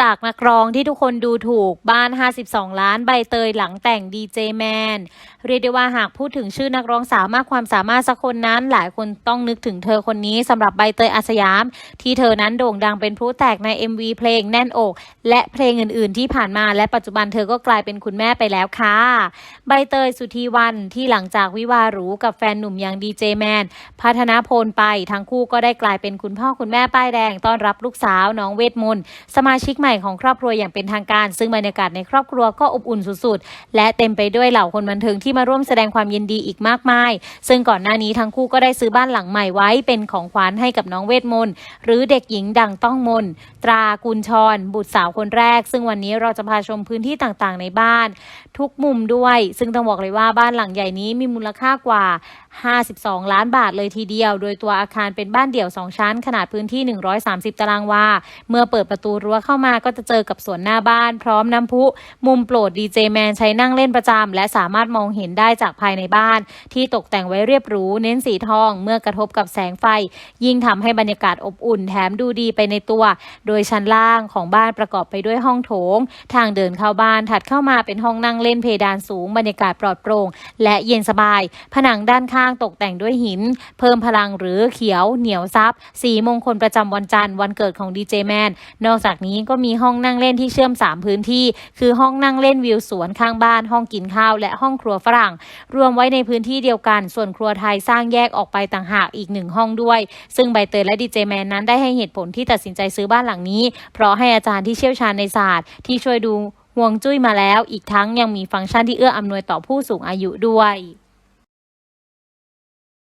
จากนักร้องที่ทุกคนดูถูกบ้าน 52 ล้านใบเตยหลังแต่งดีเจแมนเรียกได้ว่าหากพูดถึงชื่อนักร้องสาวมากความสามารถสักคนนั้น หลายคนต้องนึกถึงเธอคนนี้สำหรับใบเตยอาสยาม ที่เธอนั้นโด่งดังเป็นพลุแตกใน MV เพลงแน่นอก และเพลงอื่น ๆ ที่ผ่านมาและปัจจุบันเธอก็กลายเป็นคุณแม่ไปแล้วค่ะ ใบเตยสุธีวันที่หลังจากวิวาหรูกับแฟนหนุ่มอย่างดีเจแมนพัฒนาพลไปทั้งคู่ก็ได้กลายเป็นคุณพ่อคุณแม่ป้ายแดงต้อนรับลูกสาวน้องเวทมนต์สมาชิกใหม่ของครอบครัวอย่างเป็นทางการ ซึ่งบรรยากาศในครอบครัวก็อบอุ่นสุดๆ และเต็มไปด้วยเหล่าคนบันเทิงที่มาร่วมแสดงความยินดีอีกมากมาย ซึ่งก่อนหน้านี้ทั้งคู่ก็ได้ซื้อบ้านหลังใหม่ไว้เป็นของขวัญให้กับน้องเวทมนต์หรือเด็กหญิงดังต้องมน ตรากุลชร บุตรสาวคนแรก ซึ่งวันนี้เราจะพาชมพื้นที่ต่างๆ ในบ้าน ทุกมุมด้วย ซึ่งต้องบอกเลยว่าบ้านหลังใหญ่นี้มีมูลค่ากว่า 52 ล้านบาทเลยทีเดียว โดยตัวอาคารเป็นบ้านเดี่ยว 2 ชั้น ขนาดพื้นที่ 130 ตารางวา เมื่อเปิดประตูรั้วเข้ามาก็จะเจอกับสวนหน้าบ้าน พร้อมน้ำพุ มุมโปรดดีเจแมนใช้นั่งเล่นประจำและสามารถมองเห็นได้จากภายในบ้าน ที่ตกแต่งไว้เรียบหรูเน้นสีทอง เมื่อกระทบกับแสงไฟ ยิ่งทำให้บรรยากาศอบอุ่นแถมดูดีไปในตัว โดยชั้นล่างของบ้านประกอบไปด้วยห้องโถง ทางเดินเข้าบ้านถัดเข้ามาเป็นห้องนั่งเล่นเพดานสูงบรรยากาศปลอดโปร่งและเย็นสบาย ผนังด้านข้างตกแต่งด้วยหิน เพิ่มพลังหรือเขียว เหนียวซับสีมงคลประจำวันจันทร์วันเกิดของดีเจแมนนอกจากนี้ก็มีมีห้องนั่งเล่นที่เชื่อม 3 พื้นที่ คือห้องนั่งเล่นวิวสวนข้างบ้าน ห้องกินข้าว และห้องครัวฝรั่ง รวมไว้ในพื้นที่เดียวกัน ส่วนครัวไทยสร้างแยกออกไปต่างหากอีกหนึ่งห้องด้วย ซึ่งใบเตยและดีเจแมนนั้นได้ให้เหตุผลที่ตัดสินใจซื้อบ้านหลังนี้ เพราะให้อาจารย์ที่เชี่ยวชาญในศาสตร์ที่ช่วยดูห่วงจุ้ยมาแล้ว อีกทั้งยังมีฟังก์ชันที่เอื้ออำนวยต่อผู้สูงอายุด้วย